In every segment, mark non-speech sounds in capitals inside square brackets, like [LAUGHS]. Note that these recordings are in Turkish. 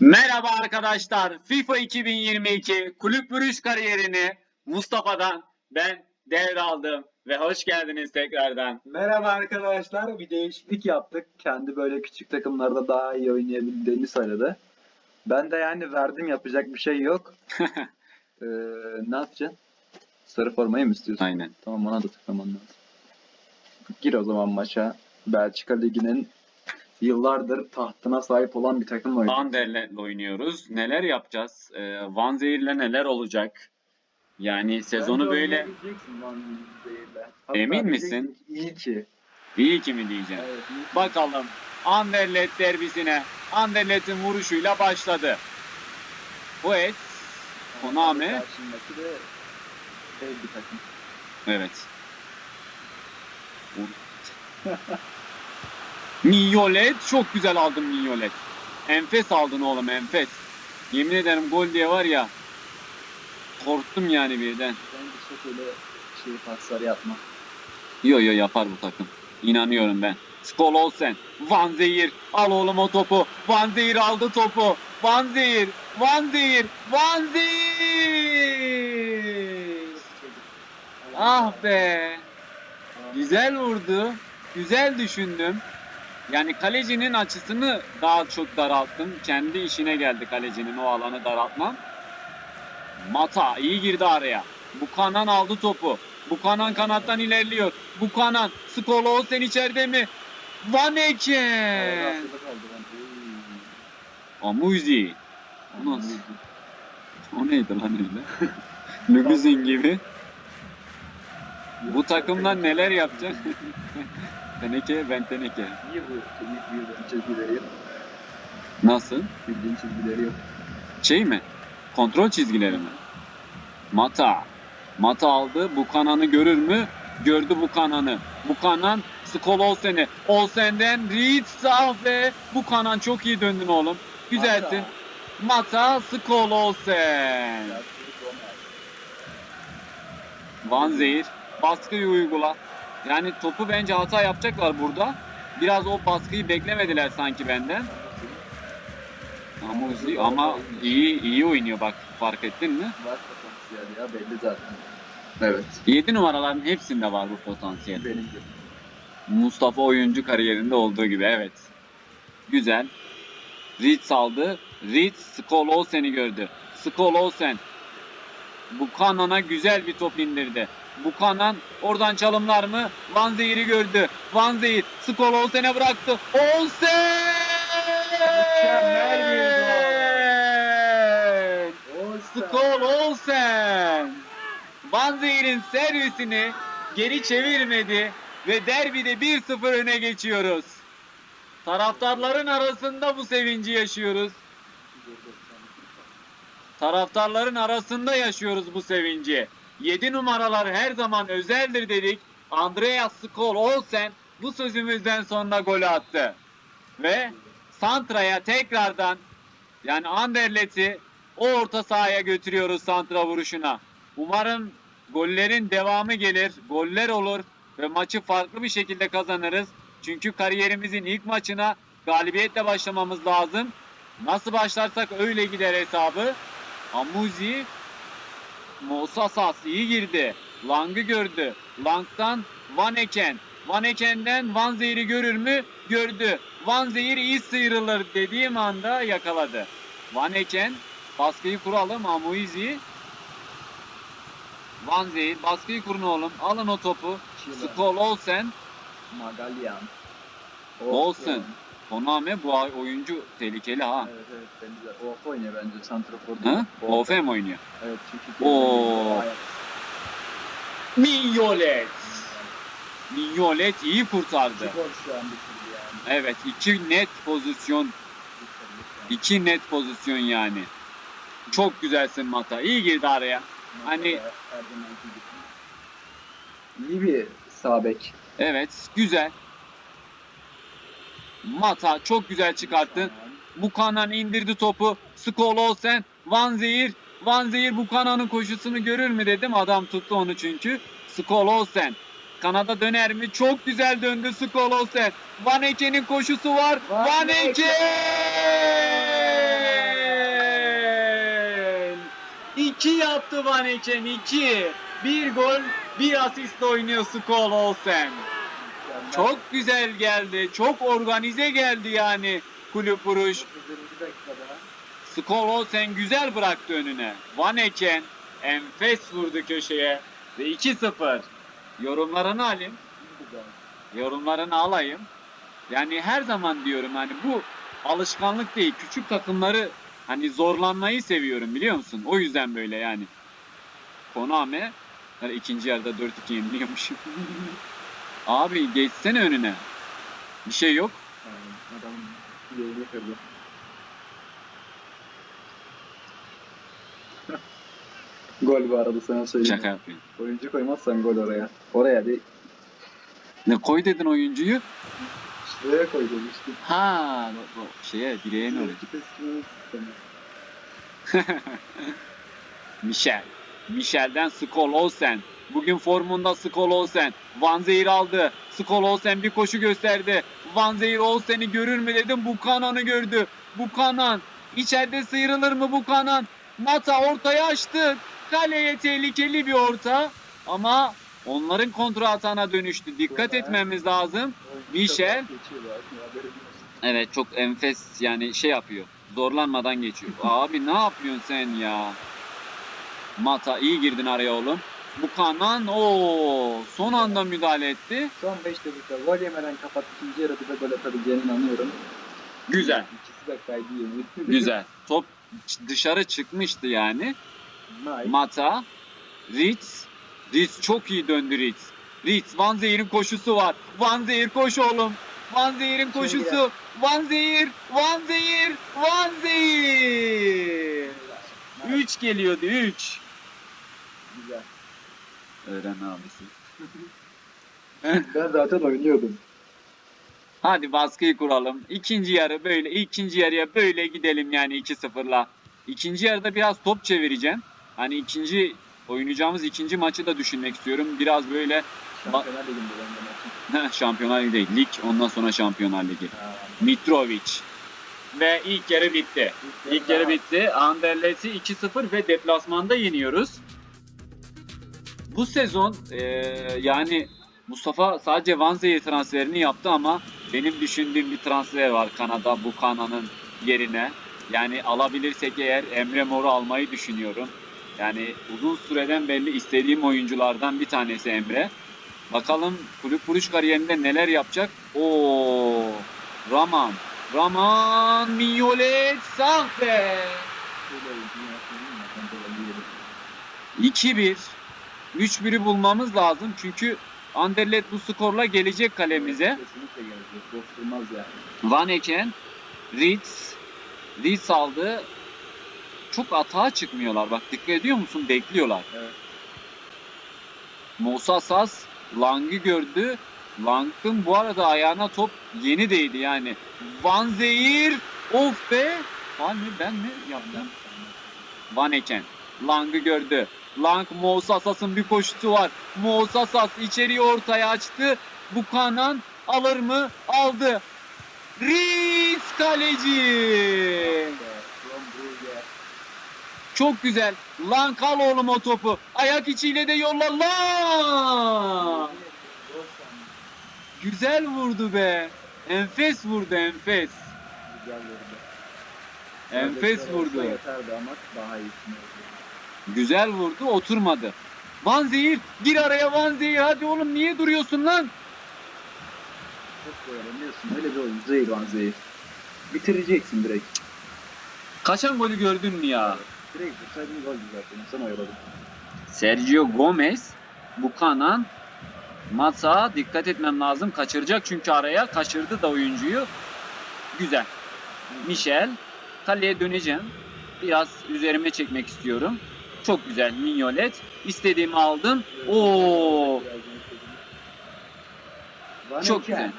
Merhaba arkadaşlar. FIFA 2022 kulüp vuruş kariyerini Mustafa'dan ben devraldım ve hoş geldiniz tekrardan. Merhaba arkadaşlar. Bir değişiklik yaptık. Kendi böyle küçük takımlarda daha iyi oynayabildiğini söyledi. Ben de yani verdim yapacak bir şey yok. [LAUGHS] ee, ne yapacaksın? Sarı formayı mı istiyorsun? Aynen. Tamam ona da tıklaman lazım. Gir o zaman maça. Belçika Ligi'nin yıllardır tahtına sahip olan bir takım oynuyor. Anderlecht'le oynuyoruz. Neler yapacağız? Ee, Van Ziyer'le neler olacak? Yani sezonu böyle Emin misin? İyi ki. iyi ki mi diyeceğim. Evet, iyi ki. Bakalım Anderlecht derbisine Anderlecht'in vuruşuyla başladı. Poet Konami. De dev bir takım. Evet. [LAUGHS] Mignolet çok güzel aldın Mignolet. Enfes aldın oğlum enfes. Yemin ederim gol diye var ya korktum yani birden. Ben de çok öyle şey paslar yapma. Yo yo yapar bu takım. İnanıyorum ben. Skol Olsen. Van Zeyir. Al oğlum o topu. Van Zeyir aldı topu. Van Zeyir. Van Zeyir. Van Zeyir. Ah be. Güzel vurdu. Güzel düşündüm. Yani kalecinin açısını daha çok daralttım. Kendi işine geldi kalecinin o alanı daraltmam. Mata iyi girdi araya. Bukanan aldı topu. Bukanan kanattan ilerliyor. Bukanan. Skolo Olsen içeride mi? Kaldı ben. Amuzi. Uy. Nasıl? O neydi lan öyle? [LAUGHS] Limuzin gibi. Bu takımdan neler yapacak? [LAUGHS] teneke ben teneke. Niye bu bildiğin çizgileri yok? Nasıl? Bildiğin çizgileri yok. Şey mi? Kontrol çizgileri mi? Mata. Mata aldı. Bukanan'ı görür mü? Gördü Bukanan'ı. Bukanan Skol Olsen'i. Olsen'den Reed sağ ve Bukanan çok iyi döndün oğlum. Güzelsin. Mata Skol Olsen. Van Zeyir baskıyı uygula. Yani topu bence hata yapacaklar burada. Biraz o baskıyı beklemediler sanki benden. Ama, Uzi- ama iyi iyi oynuyor bak fark ettin mi? Var potansiyel ya belli zaten. Evet. 7 numaraların hepsinde var bu potansiyel. Benim gibi. Mustafa oyuncu kariyerinde olduğu gibi evet. Güzel. Ritz aldı. Ritz Skol Olsen'i gördü. Skol Olsen Bukanan'a güzel bir top indirdi. Bukanan oradan çalımlar mı? Van Zeyir'i gördü. Van Zeyir Skol Olsen'e bıraktı. Olsen! Mükemmel bir Skol Olsen! Van Zeyir'in servisini geri çevirmedi ve derbide 1-0 öne geçiyoruz. Taraftarların arasında bu sevinci yaşıyoruz. Taraftarların arasında yaşıyoruz bu sevinci. 7 numaralar her zaman özeldir dedik. Andreas Skol Olsen bu sözümüzden sonra golü attı. Ve Santra'ya tekrardan yani Anderlet'i o orta sahaya götürüyoruz Santra vuruşuna. Umarım gollerin devamı gelir, goller olur ve maçı farklı bir şekilde kazanırız. Çünkü kariyerimizin ilk maçına galibiyetle başlamamız lazım. Nasıl başlarsak öyle gider hesabı. Amuzi Mosasas iyi girdi. Lang'ı gördü. Lang'dan Van Eken. Van Eken'den Van Zeyir'i görür mü? Gördü. Van Zeyir iyi sıyrılır dediğim anda yakaladı. Van Eken baskıyı kuralım Amuizi. Van Zeyir baskıyı kurun oğlum. Alın o topu. Skol Olsen. Magalyan. Olsen. Koname bu oyuncu tehlikeli ha. Evet evet bence. Off oynuyor bence Santrafor'da. Ha? OF mi oynuyor? Evet çünkü Oo. Mignolet. Mignolet iyi kurtardı. İki gol şu an bitirdi yani. Evet iki net pozisyon. İki net pozisyon yani. Çok güzelsin Mata. İyi girdi araya. Hani- zamanki gibi. İyi bir sağ bek. Evet güzel. Mata çok güzel çıkarttı. Bukanan hani indirdi topu. Skol Olsen, Van Zeyir. Van Zeyir Bukanan'ın koşusunu görür mü dedim. Adam tuttu onu çünkü. Skol Olsen. Kanada döner mi? Çok güzel döndü Skol Olsen. Van Eke'nin koşusu var. Van, Van Eke! İki yaptı Van Eken. iki. Bir gol, bir asist oynuyor Skol Olsen. Çok güzel geldi. Çok organize geldi yani kulüp vuruş. 31. dakikada. Skol Olsen güzel bıraktı önüne. Van Eken enfes vurdu köşeye. Ve 2-0. Yorumlarını alayım. Yorumlarını alayım. Yani her zaman diyorum hani bu alışkanlık değil. Küçük takımları hani zorlanmayı seviyorum biliyor musun? O yüzden böyle yani. Koname yani ikinci yarıda 4-2 yeniliyormuşum. [LAUGHS] Abi geçsene önüne. Bir şey yok. Yani adam bileğini kırdı. [LAUGHS] gol bu arada sana söyleyeyim. Şaka yapıyorum. Oyuncu koymazsan gol oraya. Oraya değil. Ne koy dedin oyuncuyu? Şuraya koy demiştim. Ha, o- o şeye. İki teslimini sistemi. Michel. Michel'den Skol Olsen. Bugün formunda Skol Olsen. Van Zeyir aldı. Skol Olsen bir koşu gösterdi. Van Zeyir Olsen'i görür mü dedim. Bukanan'ı gördü. Bukanan. İçeride sıyrılır mı Bukanan? Mata ortaya açtı. Kaleye tehlikeli bir orta. Ama onların kontra atağına dönüştü. Dikkat etmemiz lazım. Michel. Evet çok enfes yani şey yapıyor. Zorlanmadan geçiyor. Abi ne yapıyorsun sen ya? Mata iyi girdin araya oğlum. Bu kanan o son anda müdahale etti. Son 5 dakika gol yemeden kapat ikinci yarıda da gol atabileceğine inanıyorum. Güzel. İkisi de kaydı yemin. [LAUGHS] Güzel. Top dışarı çıkmıştı yani. Nice. Mata, Ritz. Ritz çok iyi döndü Ritz. Ritz, Van Zeyir'in koşusu var. Van Zeyir koş oğlum. Van Zeyir'in koşusu. Van Zeyir, Van Zeyir, Van Zeyir. 3 geliyordu 3. Güzel. Öğren abisi. Ben zaten oynuyordum. Hadi baskıyı kuralım. İkinci yarı böyle, ikinci yarıya böyle gidelim yani 2-0'la. İkinci yarıda biraz top çevireceğim. Hani ikinci oynayacağımız ikinci maçı da düşünmek istiyorum. Biraz böyle Şampiyonlar Ligi'nde ben. [LAUGHS] Şampiyonlar Ligi değil, lig ondan sonra Şampiyonlar Ligi. Ha. Mitrovic. Ve ilk yarı bitti. İlk yarı bitti. Anderlet'i 2-0 ve deplasmanda yeniyoruz. Bu sezon eee, yani Mustafa sadece Vanze'ye transferini yaptı ama benim düşündüğüm bir transfer var Kanada Bukana'nın yerine. Yani alabilirsek eğer Emre Mor'u almayı düşünüyorum. Yani uzun süreden belli istediğim oyunculardan bir tanesi Emre. Bakalım kulüp vuruş kariyerinde neler yapacak. Oo, Raman. Raman Mignolet oynuyorum. 2-1. 3-1'i bulmamız lazım çünkü Anderlet bu skorla gelecek kalemize. Kesinlikle gelecek. Yani. Van Eken, Ritz, Ritz aldı. Çok atağa çıkmıyorlar. Bak dikkat ediyor musun? Bekliyorlar. Evet. Musa Sas Lang'ı gördü. Lang'ın bu arada ayağına top yeni değdi yani. Van Zeyir of be. Var mı ben mi yaptım? Van Eken. Lang'ı gördü. Lang Musa Sas'ın bir koşusu var. Musa Sas içeriği ortaya açtı. Bukanan alır mı? Aldı. Riz kaleci. Çok güzel. Lang al oğlum o topu. Ayak içiyle de yolla. Lang. Güzel vurdu be. Enfes vurdu enfes. Güzel vurdu. Enfes vurdu. Yeterdi ama daha iyisini. Güzel vurdu oturmadı. Van Zehir gir araya Van Zehir hadi oğlum niye duruyorsun lan? Çok öğreniyorsun. Öyle bir oyun. Zehir van Zehir. Bitireceksin direkt. Kaçan golü gördün mü ya? Direkt vursaydın gol zaten. Sen oyaladım. Sergio Gomez, Buchanan, Mata dikkat etmem lazım. Kaçıracak çünkü araya. Kaçırdı da oyuncuyu. Güzel. Michel. Kaleye döneceğim. Biraz üzerime çekmek istiyorum. Çok güzel. Mignolet. İstediğimi aldım. Oo, çok güzel.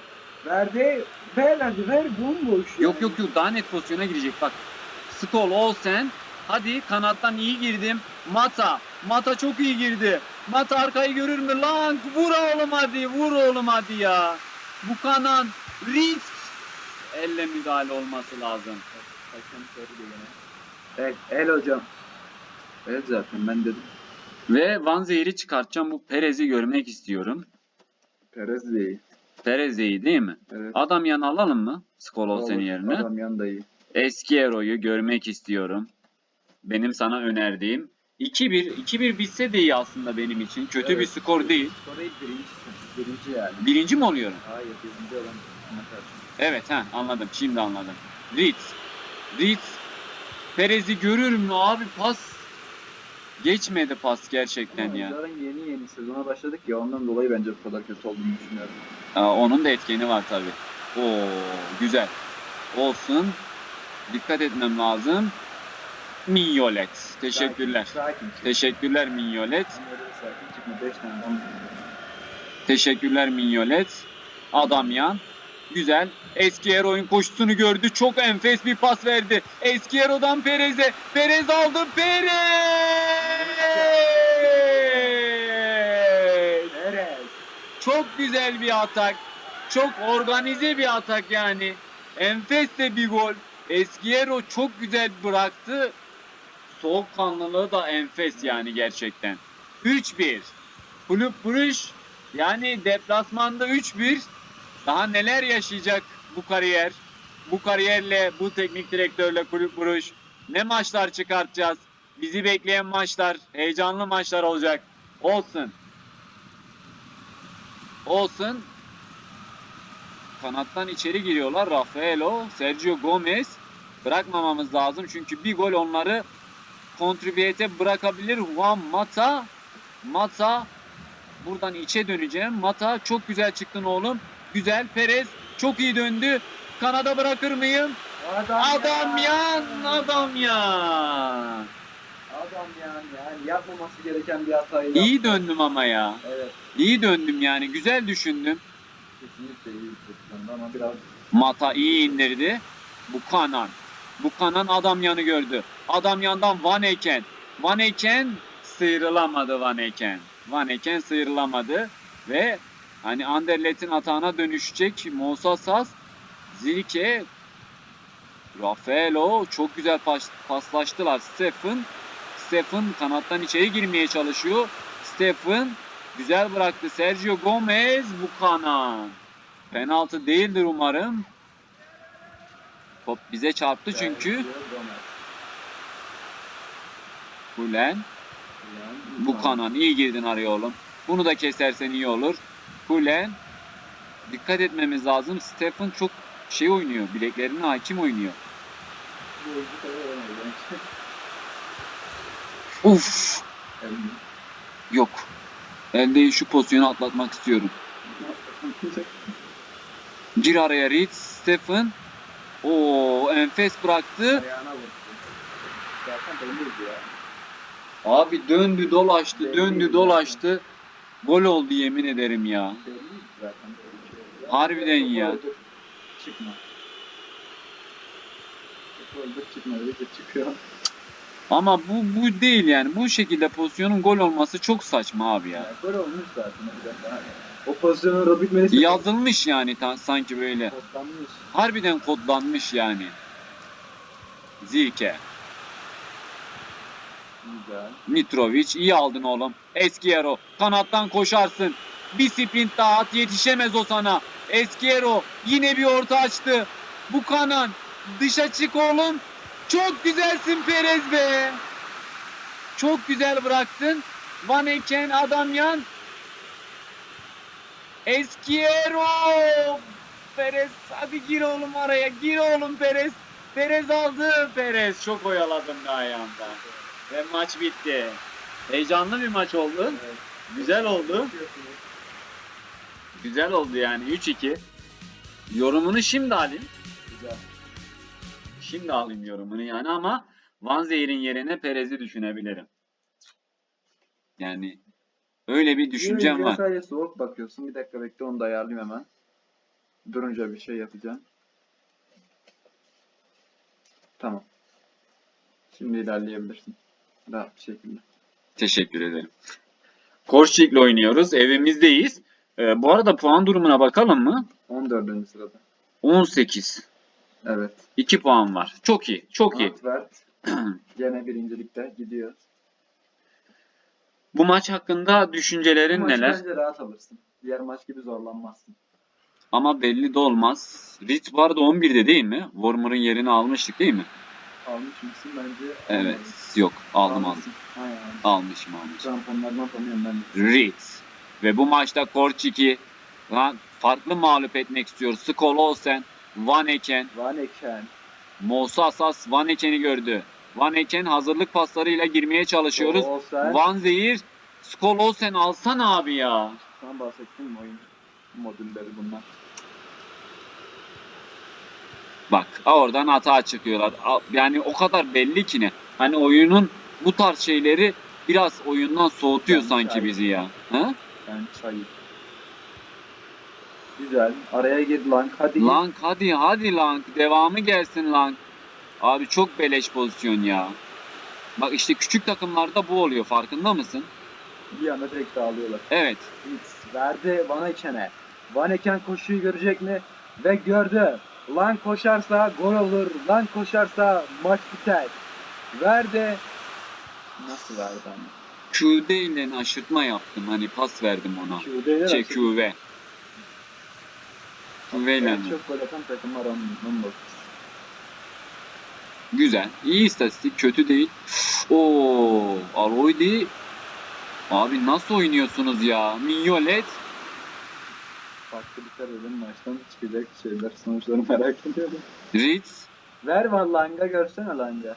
Verdi. Ver hadi ver bomboş. Yok yok yok daha net pozisyona girecek bak. Skol Olsen. Hadi kanattan iyi girdim. Mata. Mata çok iyi girdi. Mata arkayı görür mü? Lang vur oğlum hadi. Vur oğlum hadi ya. Bu kanan. Ritz. Elle müdahale olması lazım. El, el hocam. Evet zaten ben dedim. Ve Van Zeyer'i çıkartacağım. Bu Perez'i görmek istiyorum. Perez de iyi. Perez de iyi değil mi? Evet. Adam yan alalım mı? Skolosen Olur. yerine. Adam yanında iyi. Eski Ero'yu görmek istiyorum. Benim sana önerdiğim. 2-1. 2-1 bitse de iyi aslında benim için. Kötü Evet. bir skor değil. Skor değil birinci. Birinci yani. Birinci mi oluyorum? Hayır birinci olan. Evet ha anladım. Şimdi anladım. Ritz. Ritz. Perez'i görür mü abi pas? Geçmedi pas gerçekten Ama ya. Zaten yeni yeni sezona başladık ya ondan dolayı bence bu kadar kötü olduğunu düşünüyorum. Aa, onun da etkeni var tabi. Oo güzel. Olsun. Dikkat etmem lazım. Minyolet. Teşekkürler. Sakin, sakin çık. Teşekkürler Minyolet. Sen öyle bir sakin çıkma. 5 tane adam. Teşekkürler Minyolet. Adam yan. Güzel. Eski oyun koşusunu gördü. Çok enfes bir pas verdi. Eski Ero'dan Perez'e. Perez aldı. Perez! Perez. Çok güzel bir atak. Çok organize bir atak yani. Enfes de bir gol. Eskiero çok güzel bıraktı. Soğukkanlılığı da enfes yani gerçekten. 3-1. Kulüp Bruş yani deplasmanda 3-1. Daha neler yaşayacak bu kariyer? Bu kariyerle, bu teknik direktörle Kulüp Bruş ne maçlar çıkartacağız? Bizi bekleyen maçlar, heyecanlı maçlar olacak. Olsun. Olsun. Kanattan içeri giriyorlar. Rafaelo, Sergio Gomez. Bırakmamamız lazım çünkü bir gol onları kontribüyete bırakabilir. Juan Mata. Mata. Buradan içe döneceğim. Mata çok güzel çıktın oğlum. Güzel. Perez çok iyi döndü. Kanada bırakır mıyım? Adam, Adam yan, adam yan. Adam yani, yani yapmaması gereken bir hatayı yaptı. İyi döndüm ama ya. Evet. İyi döndüm yani. Güzel düşündüm. Kesinlikle iyi pozisyonda ama biraz Mata iyi indirdi. Bu kanan. Bu kanan adam yanı gördü. Adam yandan Van Eken. Van Eken sıyrılamadı Van Eken. Van Eken sıyrılamadı ve hani Anderlet'in atağına dönüşecek Musa Saz Zilke Rafaelo çok güzel pas, paslaştılar. Stephen Stephen kanattan içeri girmeye çalışıyor. Stephen güzel bıraktı. Sergio Gomez bu kanan. Penaltı değildir umarım. Top bize çarptı çünkü. Hulen. Yani Bu kanan iyi girdin araya oğlum. Bunu da kesersen iyi olur. Hulen. Dikkat etmemiz lazım. Stephen çok şey oynuyor. Bileklerine hakim oynuyor. Bu oyuncu kadar oynadı bence. Uf. Yok. Elde şu pozisyonu atlatmak istiyorum. Gir araya Reed. Stephen. Oo enfes bıraktı. Abi döndü dolaştı, döndü dolaştı. Gol oldu yemin ederim ya. Harbiden ya. Çıkma. Çıkma çıkıyor. Ama bu bu değil yani. Bu şekilde pozisyonun gol olması çok saçma abi ya. Gol olmuş zaten. O pozisyonu Robert Melis Yazılmış yani ta- sanki böyle. Kodlanmış. Harbiden kodlanmış yani. Zilke, Güzel. Mitrovic iyi aldın oğlum. Eskiero kanattan koşarsın. Bir sprint daha at yetişemez o sana. Eskiero yine bir orta açtı. Bu kanan dışa çık oğlum. Çok güzelsin Perez be. Çok güzel bıraktın. Van Eken adam yan. Eskiero. Perez hadi gir oğlum araya. Gir oğlum Perez. Perez aldı. Perez çok oyaladım da ayağımda. Ve maç bitti. Heyecanlı bir maç oldu. Evet. Güzel oldu. Güzel oldu yani 3-2. Yorumunu şimdi alayım. Güzel. Şimdi alayım yorumunu yani ama Van Zeyer'in yerine Perez'i düşünebilirim. Yani öyle bir düşüncem var. Sadece soğuk bakıyorsun. Bir dakika bekle onu da ayarlayayım hemen. Durunca bir şey yapacağım. Tamam. Şimdi ilerleyebilirsin. Rahat bir şekilde. Teşekkür ederim. Korçik'le oynuyoruz. Evimizdeyiz. Ee, bu arada puan durumuna bakalım mı? 14. sırada. 18. Evet. 2 puan var. Çok iyi. Çok iyi. Antwerp [CLEARS THROAT] gene birincilikte gidiyor. Bu maç hakkında Bu düşüncelerin maçı neler? bence rahat alırsın. Diğer maç gibi zorlanmazsın. Ama belli de olmaz. Ritz vardı 11'de değil mi? Warmer'ın yerini almıştık değil mi? Almış mısın bence? Evet. almadın. Yok aldım aldım. Almışsın. Aynen. Almışım almışım. Şampiyonlardan tanıyorum ben de. Ritz. Ve bu maçta Korçik'i lan farklı mağlup etmek istiyor. Skol Olsen, Van Eken, Van Eken. Musa Asas Van Eken'i gördü. Van Eken hazırlık paslarıyla girmeye çalışıyoruz. Olsen. Van Zehir, Skol Olsen alsana abi ya. Sana bahsettim mi oyun modülleri bunlar. Bak oradan hata çıkıyorlar. Yani o kadar belli ki ne. Hani oyunun bu tarz şeyleri biraz oyundan soğutuyor Ben sanki şahit. bizi ya. Ha? Yani sayı. Güzel. Araya gir lan. Hadi. Lank hadi hadi Lank devamı gelsin Lank. Abi çok beleş pozisyon ya. Bak işte küçük takımlarda bu oluyor farkında mısın? Bir anda direkt dağılıyorlar. Evet. Hits verdi Van Eken'e. Van Eken koşuyu görecek mi? Ve gördü. Lan koşarsa gol olur. Lan koşarsa maç biter. Verdi. Nasıl verdi ama? QD ile aşırtma yaptım. Hani pas verdim ona. Şey QV. QV ile. En çok gol atan takımlar bakıyoruz. Güzel. İyi istatistik. Kötü değil. Oo, Aloydi. Abi nasıl oynuyorsunuz ya? Mignolet. Farklı biter dedim maçtan çıkacak şeyler sonuçları merak ediyorum. Ritz. Ver var Langa görsene Langa.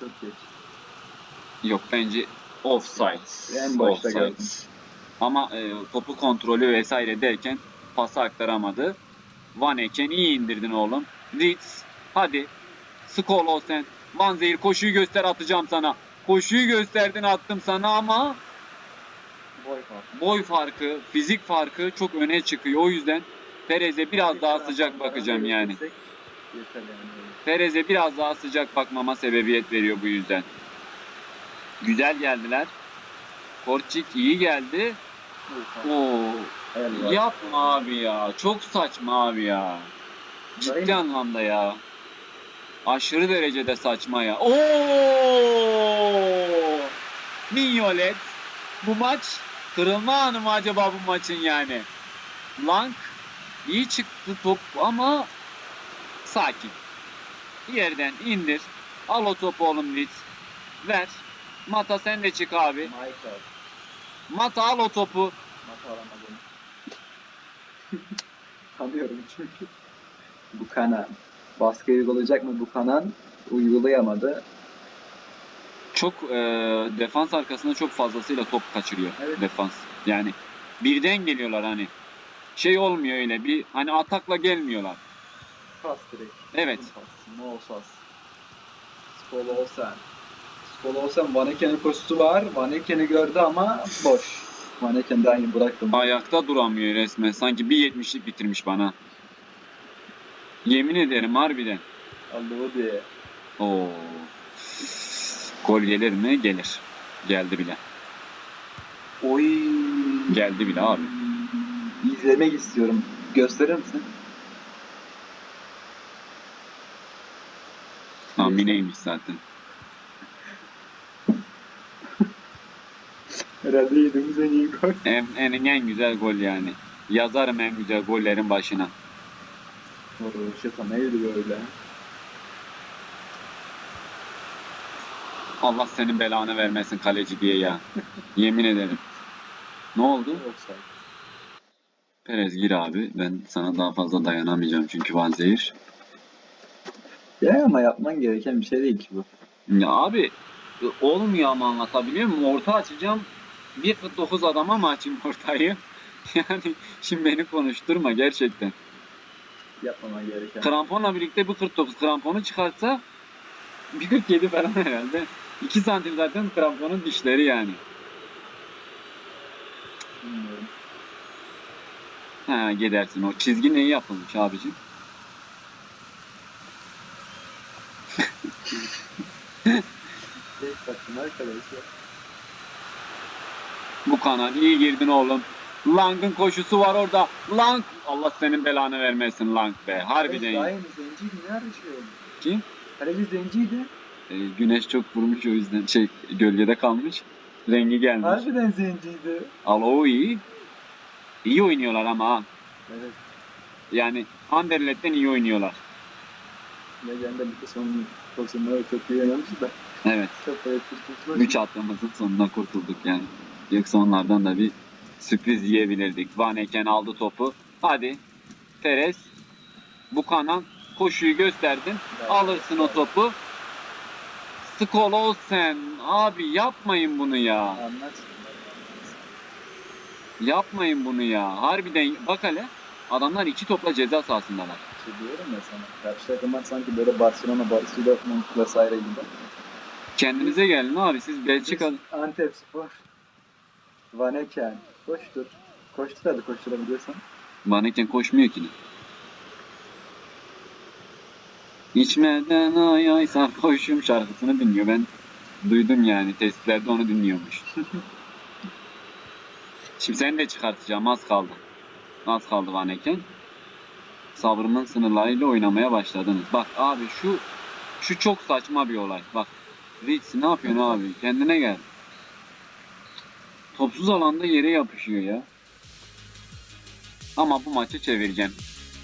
Çok geç. Yok bence offside. En başta Offside. gördüm. Ama e, topu kontrolü vesaire derken pası aktaramadı. Van Eken iyi indirdin oğlum. Ritz. Hadi. Skol Olsen. Van Zehir koşuyu göster atacağım sana. Koşuyu gösterdin attım sana ama Boy farkı. boy farkı, fizik farkı çok öne çıkıyor. O yüzden Perez'e biraz daha sıcak bakacağım yani. Perez'e biraz daha sıcak bakmama sebebiyet veriyor bu yüzden. Güzel geldiler. Korçik iyi geldi. Oo, yapma abi ya. Çok saçma abi ya. Ciddi Dayı- anlamda ya. Aşırı derecede saçma ya. Oo! Mignolet. Bu maç kırılma anı mı acaba bu maçın yani? Lang iyi çıktı top ama sakin. Yerden indir. Al o topu oğlum Litz. Ver. Mata sen de çık abi. Michael. Mata al o topu. Mata alamadım. Tanıyorum [LAUGHS] çünkü. Bu kanan. Baskı uygulayacak mı bu kanan? Uygulayamadı. Çok e, defans arkasında çok fazlasıyla top kaçırıyor Evet. defans. Yani birden geliyorlar hani. Şey olmuyor öyle bir hani atakla gelmiyorlar. Pas direkt. Evet. Pas. No pas. Skol Olsen. Skol Olsen Van Eken'in koşusu var. Van Eken'i gördü ama boş. Van Eken'den iyi bıraktım. Ayakta duramıyor resmen. Sanki bir 70'lik bitirmiş bana. Yemin ederim harbiden. Allahu diye. Oo. Gol gelir mi? Gelir. Geldi bile. Oy. Geldi bile abi. İzlemek istiyorum. Gösterir misin? Tahmineymiş zaten. Herhalde yediğimiz en iyi gol. En, en, en güzel gol yani. Yazarım en güzel gollerin başına. Şaka neydi böyle? Allah senin belanı vermesin kaleci diye ya. Yemin ederim. Ne oldu? Perez gir abi. Ben sana daha fazla dayanamayacağım çünkü Van Zehir. Ya ama yapman gereken bir şey değil ki bu. Ya abi olmuyor ama anlatabiliyor muyum? Orta açacağım. 1.49 adama mı açayım ortayı? [LAUGHS] Yani şimdi beni konuşturma gerçekten. Yapmaman gereken. Kramponla birlikte bu 49 kramponu çıkartsa 1.47 falan herhalde. 2 santim zaten kramponun dişleri yani. Bilmiyorum. Ha gidersin. O çizgi neyi yapılmış abicim? [LAUGHS] Tek takım arkadaşlar. Bu kanal iyi girdin oğlum. Lang'ın koşusu var orada. Lang Allah senin belanı vermesin Lang be. Harbiden. Aynı zenciydi. Nerede şey oldu? Kim? Kaleci zenciydi. Ee, güneş çok vurmuş o yüzden şey gölgede kalmış. Rengi gelmiş. Harbiden zenciydi. Alo iyi. İyi oynuyorlar ama ha. Evet. Yani Anderlet'ten iyi oynuyorlar. Legende bir son pozisyonları çok iyi oynamış da. Evet. Çok kurtulmuş. 3 atlamızın sonunda kurtulduk yani. Yoksa onlardan da bir sürpriz yiyebilirdik. Van Eken aldı topu. Hadi. Teres. Bukanan koşuyu gösterdin. Alırsın o topu. Skol sen. Abi yapmayın bunu ya. Yapmayın bunu ya. Harbiden bak hele. Adamlar iki topla ceza sahasındalar. Şey diyorum ya sana. Karşı takımlar sanki böyle Barcelona, Barcelona vesaire gibi. Kendinize gelin abi siz Belçika Antep Spor. Van Eken. Koştur. Koştur hadi koşturabiliyorsan. Van Eken koşmuyor ki. İçmeden ay ay sarhoşum şarkısını dinliyor. Ben duydum yani testlerde onu dinliyormuş. [LAUGHS] Şimdi seni de çıkartacağım az kaldı. Az kaldı Van Eken. Sabrımın sınırlarıyla oynamaya başladınız. Bak abi şu şu çok saçma bir olay. Bak Ritz ne yapıyorsun abi? Kendine gel. Topsuz alanda yere yapışıyor ya. Ama bu maçı çevireceğim.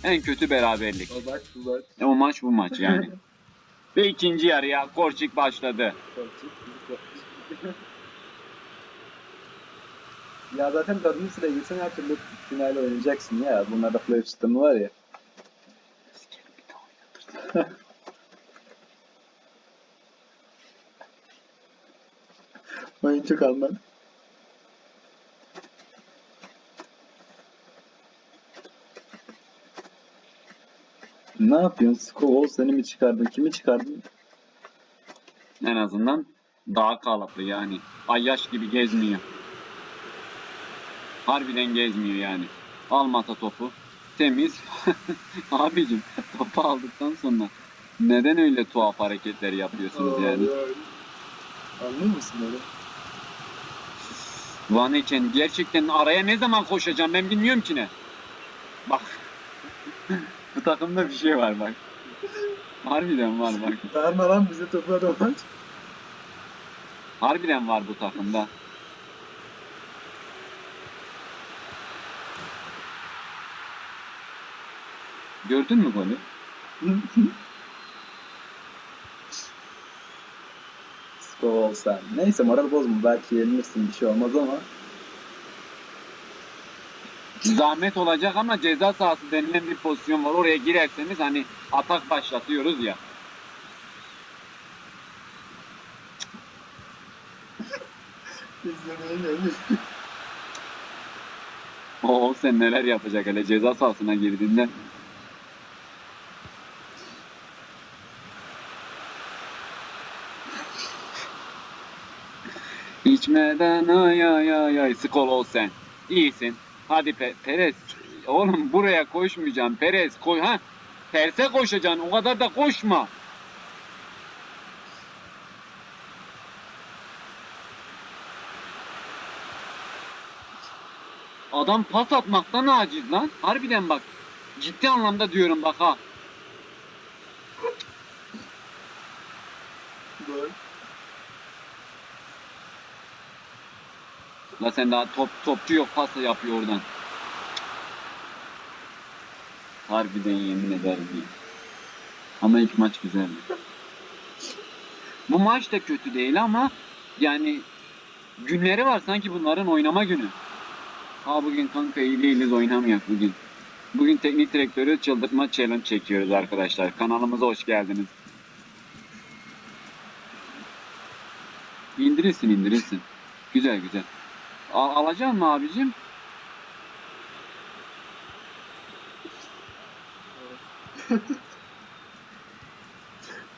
En kötü beraberlik. O bak bu bak. E, o maç bu maç yani. [LAUGHS] Ve ikinci yarıya Korçik başladı. [LAUGHS] ya zaten dördüncü sıraya gitsen her türlü final oynayacaksın ya. Bunlarda playoff sistemi var ya. [LAUGHS] Oyuncu kalman. Ne yapıyorsun? Skol seni mi çıkardın? Kimi çıkardın? En azından daha kalıplı yani. Ayyaş gibi gezmiyor. Harbiden gezmiyor yani. Almata topu. Temiz. [LAUGHS] Abicim topu aldıktan sonra neden öyle tuhaf hareketler yapıyorsunuz yani? Anlıyor musun öyle? Van Eken gerçekten araya ne zaman koşacağım ben bilmiyorum ki ne. Bak. Bu takımda bir şey var bak. Harbiden var bak. Verme lan bize topu maç. Harbiden var bu takımda. Gördün mü golü? Skol olsa. Neyse moral bozma. Belki yenilirsin bir şey olmaz ama. Zahmet olacak ama ceza sahası denilen bir pozisyon var. Oraya girerseniz hani atak başlatıyoruz ya. [LAUGHS] Gelmiş. O sen neler yapacak hele ceza sahasına girdiğinde. İçmeden ay ay ay ay skol ol sen. İyisin. Hadi Pe- Perez. Oğlum buraya koşmayacaksın. Perez koy ha. Terse koşacaksın. O kadar da koşma. Adam pas atmaktan aciz lan. Harbiden bak. Ciddi anlamda diyorum bak ha. Gol. La sen daha top topçu yok pas yapıyor oradan. Harbiden yemin ederim. Ama ilk maç güzeldi. Bu maç da kötü değil ama yani günleri var sanki bunların oynama günü. Ha bugün kanka iyi değiliz oynamayak bugün. Bugün teknik direktörü çıldırtma challenge çekiyoruz arkadaşlar. Kanalımıza hoş geldiniz. İndirirsin indirirsin. Güzel güzel. Al alacak mı abicim? [LAUGHS]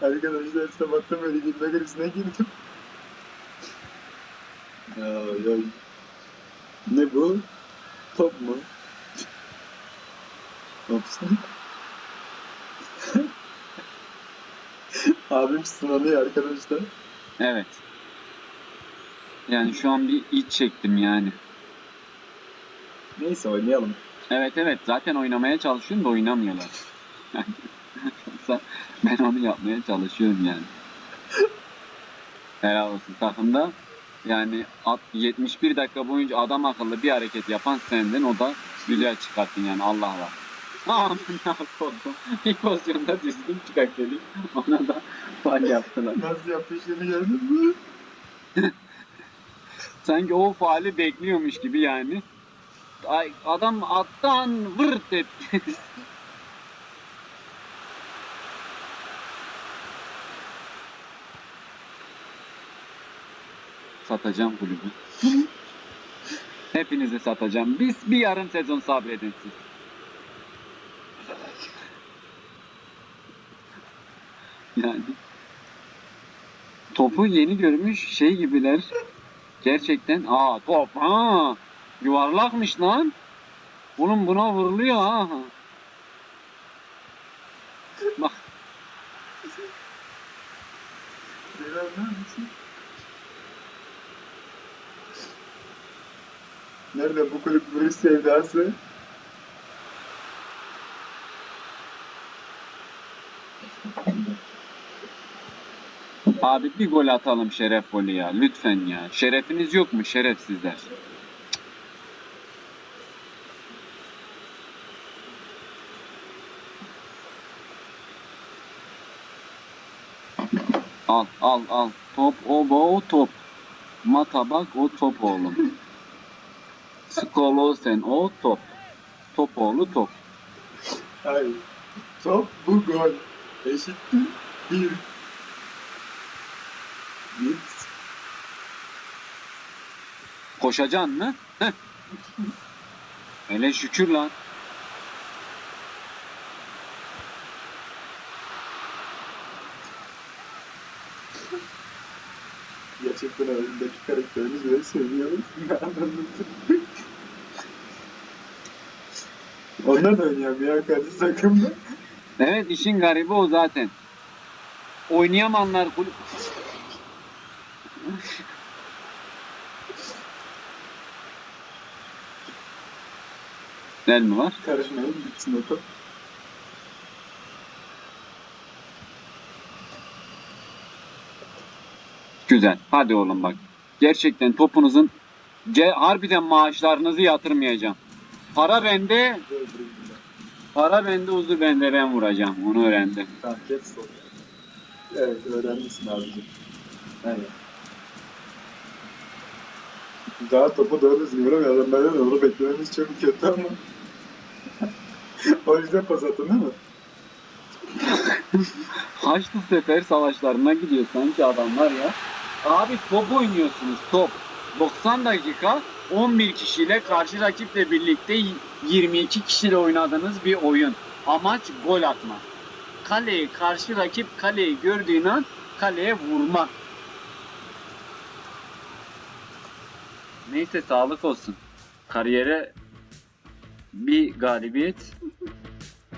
Arkadaşlar sabahtan beri gitme krizine girdim. Ay ay. Ne bu? Top mu? Topsun. [LAUGHS] Abim sınanıyor arkadaşlar. Evet. Yani şu an bir iç çektim yani. Neyse oynayalım. Evet evet zaten oynamaya çalışıyorum da oynamıyorlar. Yoksa [LAUGHS] ben onu yapmaya çalışıyorum yani. Helal olsun takımda Yani at- 71 dakika boyunca adam akıllı bir hareket yapan sendin. O da güzel çıkarttın yani Allah var. Amına koydum. Bir pozisyonda düzgün çıkart dedik. Ona da fal yaptılar. Nasıl yapışını gördün mü? Sanki o faali bekliyormuş gibi yani. Ay, adam attan vırt etti. [LAUGHS] Satacağım kulübü. [LAUGHS] Hepinizi satacağım. Biz bir yarım sezon sabredin siz. [LAUGHS] Yani topu yeni görmüş şey gibiler. Gerçekten aa top ha yuvarlakmış lan. Oğlum buna vuruluyor ha. Bak? Nerede bu kulüp vuruş sevdası? Abi bir gol atalım şeref golü ya lütfen ya. Şerefiniz yok mu şerefsizler? Al al al. Top o top. Matabak o top oğlum. Skolo sen o top. Top oğlu top. Hayır. Top bu gol. Eşittir. Bir. Bir. Koşacaksın mı? Heh. Hele şükür lan. Gerçekten oyundaki karakterimiz böyle seviyoruz. [LAUGHS] Onlar da oynayamıyor karşı takımda. Evet işin garibi o zaten. Oynayamayanlar kulüp... Del mi var? Karışmayın bitsin o top. Güzel. Hadi oğlum bak. Gerçekten topunuzun ce harbiden maaşlarınızı yatırmayacağım. Para bende, para bende, uzu bende ben vuracağım. Onu öğrendim. Tamam geç. Evet öğrenmişsin abicim. Evet. Daha topu doğru düzgün vuramıyor. Adamlardan doğru beklememiz çok kötü ama. o yüzden pas attın değil mi? Haçlı Sefer savaşlarına gidiyor sanki adamlar ya. Abi top oynuyorsunuz top. 90 dakika 11 kişiyle karşı rakiple birlikte 22 kişiyle oynadığınız bir oyun. Amaç gol atmak. Kaleyi karşı rakip kaleyi gördüğün an kaleye vurmak. Neyse sağlık olsun. Kariyere bir galibiyet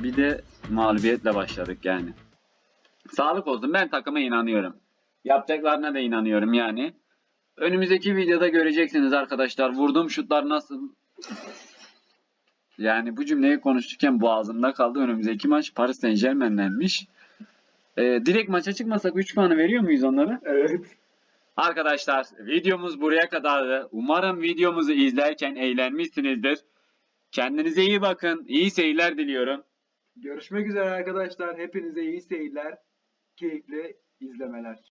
bir de mağlubiyetle başladık yani. Sağlık olsun. Ben takıma inanıyorum. Yapacaklarına da inanıyorum yani. Önümüzdeki videoda göreceksiniz arkadaşlar. Vurduğum şutlar nasıl? Yani bu cümleyi konuşurken boğazımda kaldı. Önümüzdeki maç Paris Saint Germain'denmiş. Ee, direkt maça çıkmasak 3 puanı veriyor muyuz onlara? Evet. Arkadaşlar videomuz buraya kadardı. Umarım videomuzu izlerken eğlenmişsinizdir. Kendinize iyi bakın. İyi seyirler diliyorum. Görüşmek üzere arkadaşlar. Hepinize iyi seyirler. Keyifli izlemeler.